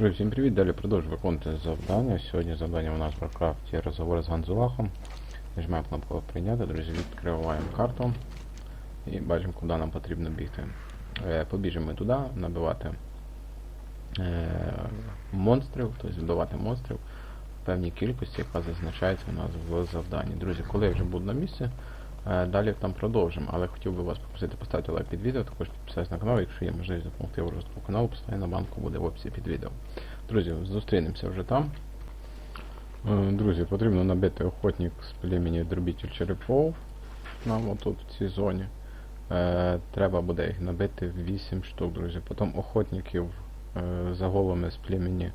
Друзі, всім привіт! Далі продовжую виконувати завдання. Сьогодні завдання у нас в Warcraft розговор з Ганзулахом. Нажимаємо кнопку прийняти, друзі, відкриваємо карту і бачимо, куди нам потрібно бігти. Е, Побіжимо туди, набивати е, монстрів, тобто вбивати монстрів в певній кількості, яка зазначається у нас в завданні. Друзі, коли я вже буду на місці, далі там продовжимо, але хотів би вас попросити поставити лайк під відео, також підписатися на канал, якщо є можливість допомогти в розвитку каналу, поставити на банку буде в описі під відео. Друзі, зустрінемося вже там. Е, Друзі, потрібно набити охотник з племені Дробітель Черепов. Нам отут в цій зоні. Е, Треба буде їх набити 8 штук, друзі. Потім охотників е, за головами з племені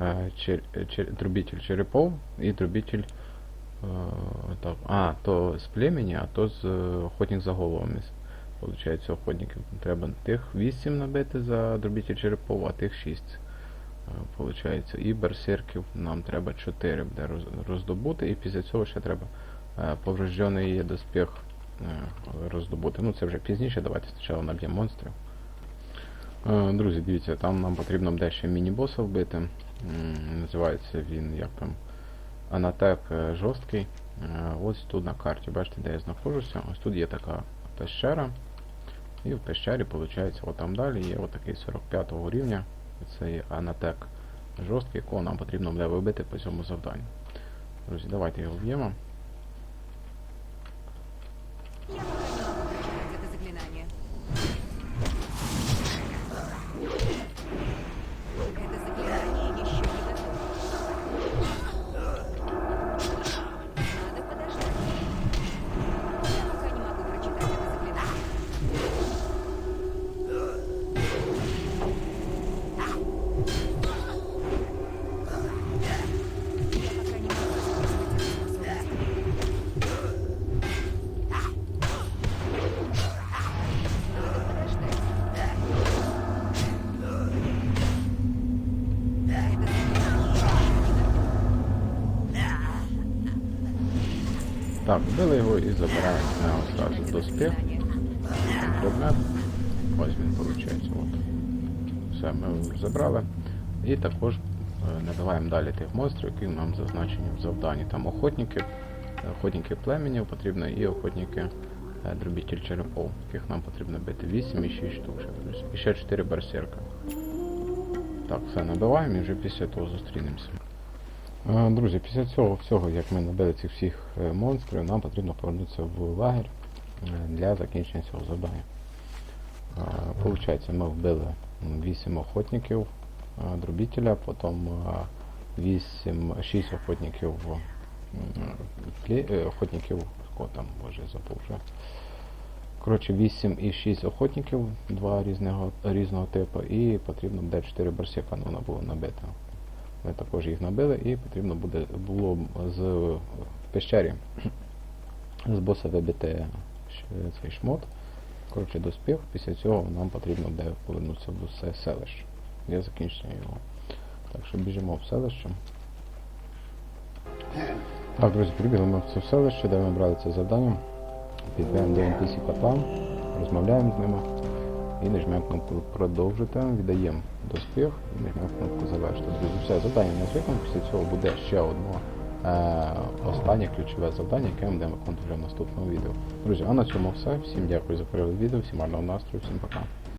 е, Дробітель Черепов і Дробітель. Е, так, а, то з племені, а то з е, охотник за головами. Получається, охотників треба тих 8 набити за Дробітель Черепов, а тих 6. Е, Получається, і берсерків нам треба 4 буде роздобути, і після цього ще треба повреждений доспіх роздобути. Ну це вже пізніше, давайте спочатку наб'ємо монстрів. Друзі, дивіться, там нам потрібно буде ще міні-боса вбити. Називається він як там Анатек е, жорсткий. Е, Ось тут на карті, бачите, де я знаходжуся. Ось тут є така пещера. І в пещері, виходить, отам далі є отакий 45 го рівня. Це є Анатек жорсткий, якого нам потрібно буде вибити по цьому завданню. Друзі, давайте його вб'ємо. Так, вбили його і забираємо на одразу доспіх. Предмет. Ось він виходить. От. Все, ми забрали. І також е, набиваємо далі тих монстрів, які нам зазначені в завданні. Там охотники, охотники племенів потрібно і охотники е, дробітель черепов, яких нам потрібно бити 8 і 6 штук. І ще 4 берсерка. Так, все набиваємо і вже після того зустрінемося. Друзі, після цього всього, як ми набили цих всіх е, монстрів, нам потрібно повернутися в лагерь е, для закінчення цього завдання. Получається, ми вбили 8 охотників дробітеля, потім 8, 6 охотників е, охотників, кого там, боже, забув. Коротше, 8 і 6 охотників, два різного, різного типу, і потрібно буде 4 барсіка, ну, вона була набита. Ми також їх набили і потрібно буде було з в пещері з боса вибити цей шмот. Коротше, доспіх. Після цього нам потрібно буде повернутися в усе селище. Я закінчення його. Так що біжимо в селище. Так, друзі, прибігли ми в це селище, де ми брали це завдання. Підбираємо до NPC кота, розмовляємо з ними і нажмемо кнопку продовжити, віддаємо доспіх і нажмемо кнопку завершити. Друзі, все, завдання у нас виконано, після цього буде ще одне е, останнє ключове завдання, яке ми будемо виконувати в наступному відео. Друзі, а на цьому все. Всім дякую за перегляд відео, всім гарного настрою, всім пока.